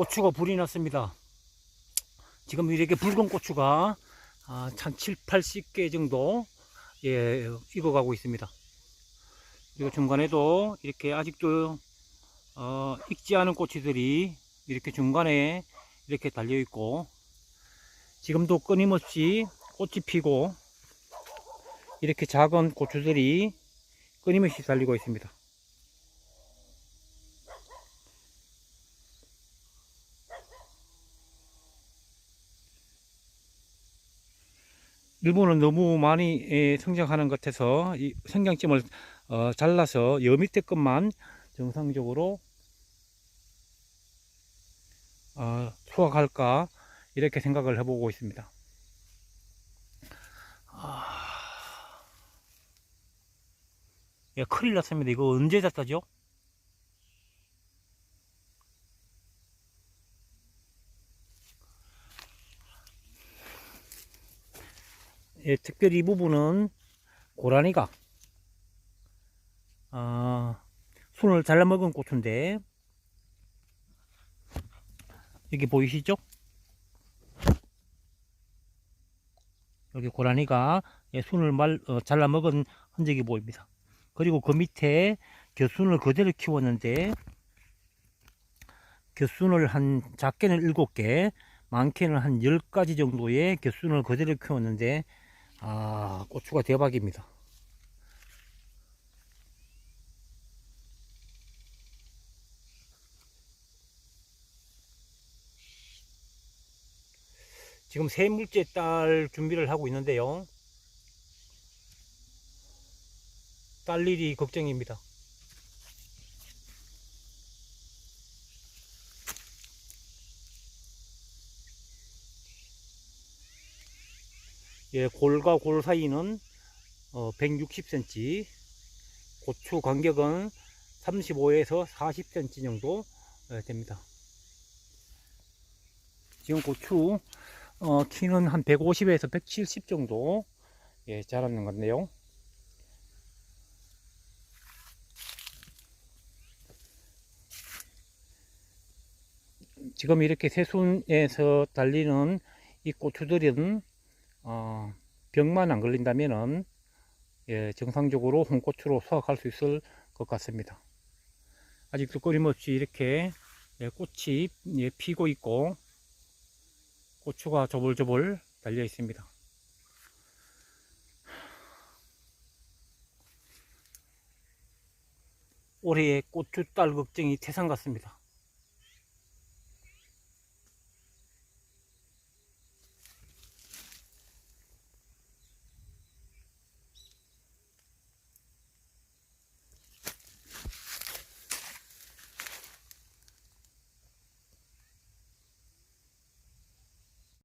고추가 불이 났습니다. 지금 이렇게 붉은 고추가 아, 한 7, 80개 정도 예, 익어가고 있습니다. 그리고 중간에도 이렇게 아직도 어, 익지 않은 고추들이 이렇게 중간에 이렇게 달려 있고 지금도 끊임없이 꽃이 피고 이렇게 작은 고추들이 끊임없이 달리고 있습니다. 일본은 너무 많이 예, 성장하는 것 같아서 이 성장점을 어, 잘라서 여 밑에 것만 정상적으로 어, 수확할까 이렇게 생각을 해보고 있습니다. 아... 야, 큰일 났습니다. 이거 언제 잤다죠? 예, 특별히 이 부분은 고라니가 아, 손을 잘라먹은 고추인데 여기 보이시죠? 여기 고라니가 예, 순을 말, 어, 잘라먹은 흔적이 보입니다. 그리고 그 밑에 겨순을 그대로 키웠는데 겨순을 한 작게는 7개 많게는 한 10가지 정도의 겨순을 그대로 키웠는데 아 고추가 대박입니다. 지금 세 물째 딸 준비를 하고 있는데요. 딸 일이 걱정입니다. 예, 골과 골 사이는 어, 160cm, 고추 간격은 35에서 40cm 정도 예, 됩니다. 지금 고추 어, 키는 한 150에서 170 정도 예, 자라는 건데요. 지금 이렇게 새순에서 달리는 이 고추들은 어, 병만 안 걸린다면은 예, 정상적으로 홍고추로 수확할 수 있을 것 같습니다. 아직도 끊임없이 이렇게 예, 꽃이 예, 피고 있고 고추가 조불조불 달려 있습니다. 올해의 고추 딸 걱정이 태산 같습니다.